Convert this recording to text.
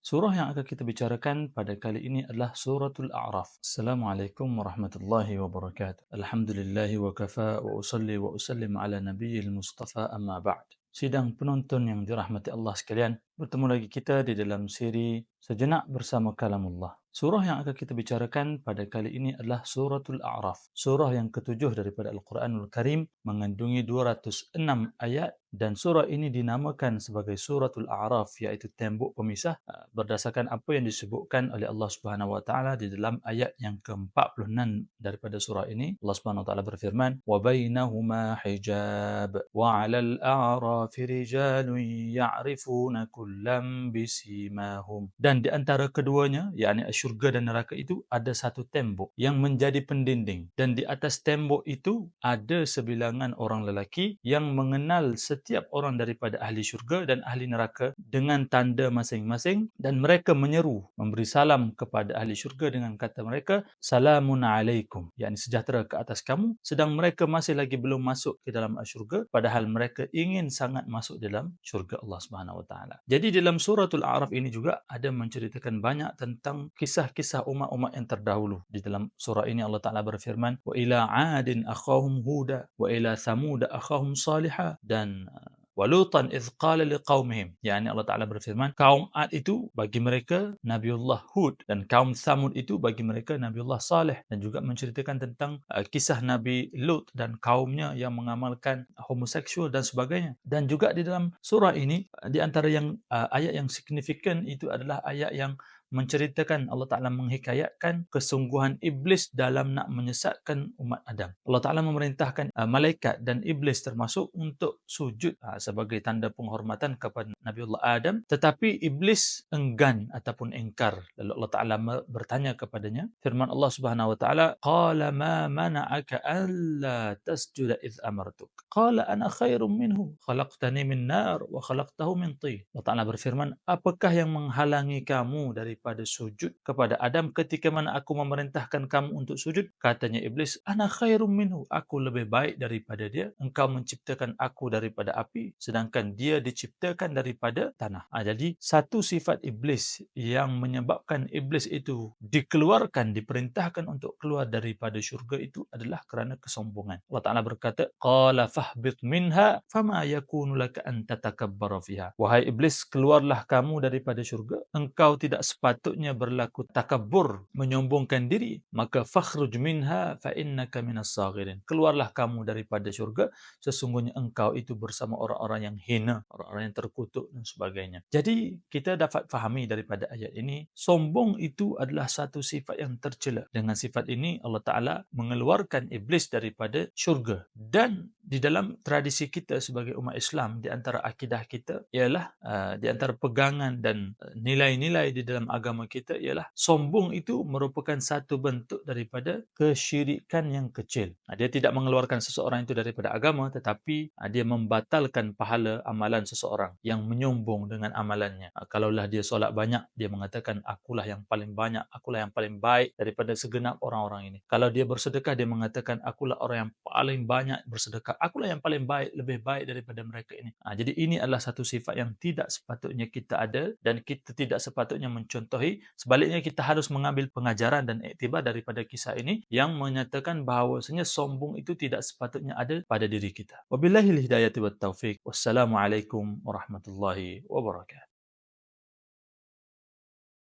Surah yang akan kita bicarakan pada kali ini adalah Suratul A'raf. Assalamualaikum warahmatullahi wabarakatuh. Alhamdulillahi wa kafa wa usalli wa usallim ala nabiyyil mustafa amma ba'd. Sidang penonton yang dirahmati Allah sekalian, bertemu lagi kita di dalam siri Sejenak Bersama Kalamullah. Surah yang akan kita bicarakan pada kali ini adalah Suratul A'raf. Surah yang ketujuh daripada Al-Quranul Karim mengandungi 206 ayat dan surah ini dinamakan sebagai Suratul A'raf iaitu tembok pemisah uh, berdasarkan apa yang disebutkan oleh Allah Subhanahu wa taala di dalam ayat yang ke-46 daripada surah ini. Allah Subhanahu wa taala berfirman, "Wa bainahuma hijab wa 'alal a'rafi rijalun ya'rifuna kullam bisimahum." Dan di antara keduanya, yakni syurga dan neraka itu ada satu tembok yang menjadi pendinding dan di atas tembok itu ada sebilangan orang lelaki yang mengenal setiap orang daripada ahli syurga dan ahli neraka dengan tanda masing-masing dan mereka menyeru memberi salam kepada ahli syurga dengan kata mereka salamun alaikum yakni sejahtera ke atas kamu sedang mereka masih lagi belum masuk ke dalam syurga padahal mereka ingin sangat masuk dalam syurga Allah Subhanahu wa taala. Jadi dalam suratul A'raf ini juga ada menceritakan banyak tentang kisah kisah-kisah umat-umat yang terdahulu. Di dalam surah ini Allah Ta'ala berfirman, adin akhahum huda, wa ila thamuda akhahum salihah. Dan Walutan idh qala liqaumihim. Yani Allah Ta'ala berfirman, kaum Ad itu bagi mereka Nabiullah Hud dan kaum Thamud itu bagi mereka Nabiullah Saleh dan juga menceritakan tentang uh, kisah Nabi Lut dan kaumnya yang mengamalkan homoseksual dan sebagainya. Dan juga di dalam surah ini, uh, di antara yang uh, ayat yang signifikan itu adalah ayat yang menceritakan Allah Ta'ala menghikayatkan kesungguhan iblis dalam nak menyesatkan umat Adam. Allah Ta'ala memerintahkan uh, malaikat dan iblis termasuk untuk sujud uh, sebagai tanda penghormatan kepada Nabiullah Adam tetapi iblis enggan ataupun engkar. Lalu Allah Ta'ala bertanya kepadanya firman Allah Subhanahu Wa Ta'ala Qala ma mana'aka alla tasjuda idh amartuk. Qala ana khairum minhu khalaqtani min nar wa khalaqtahu min tin. Allah Ta'ala berfirman apakah yang menghalangi kamu dari daripada sujud kepada Adam ketika mana aku memerintahkan kamu untuk sujud? Katanya iblis ana khairum minhu. Aku lebih baik daripada dia. Engkau menciptakan aku daripada api sedangkan dia diciptakan daripada tanah. Ha, jadi satu sifat iblis yang menyebabkan iblis itu dikeluarkan diperintahkan untuk keluar daripada syurga itu adalah kerana kesombongan. Allah Taala berkata qala fahbit minha fama yakunu laka an tatakabbara fiha. Wahai iblis keluarlah kamu daripada syurga. Engkau tidak sepatutnya sepatutnya berlaku takabur, menyombongkan diri, maka fakhruj minha fa innaka minas saghirin. Keluarlah kamu daripada syurga, sesungguhnya engkau itu bersama orang-orang yang hina, orang-orang yang terkutuk dan sebagainya. Jadi kita dapat fahami daripada ayat ini, sombong itu adalah satu sifat yang tercela. Dengan sifat ini Allah Taala mengeluarkan iblis daripada syurga. Dan di dalam tradisi kita sebagai umat Islam di antara akidah kita ialah uh, di antara pegangan dan uh, nilai-nilai di dalam agama kita ialah sombong itu merupakan satu bentuk daripada kesyirikan yang kecil. Ha, dia tidak mengeluarkan seseorang itu daripada agama tetapi ha, dia membatalkan pahala amalan seseorang yang menyombong dengan amalannya. Ha, kalaulah dia solat banyak, dia mengatakan akulah yang paling banyak, akulah yang paling baik daripada segenap orang-orang ini. Kalau dia bersedekah, dia mengatakan akulah orang yang paling banyak bersedekah, akulah yang paling baik, lebih baik daripada mereka ini. Jadi ini adalah satu sifat yang tidak sepatutnya kita ada dan kita tidak sepatutnya mencontoh contohi sebaliknya kita harus mengambil pengajaran dan iktibar daripada kisah ini yang menyatakan bahawasanya sombong itu tidak sepatutnya ada pada diri kita. Wabillahi hidayah wa taufik wassalamualaikum warahmatullahi wabarakatuh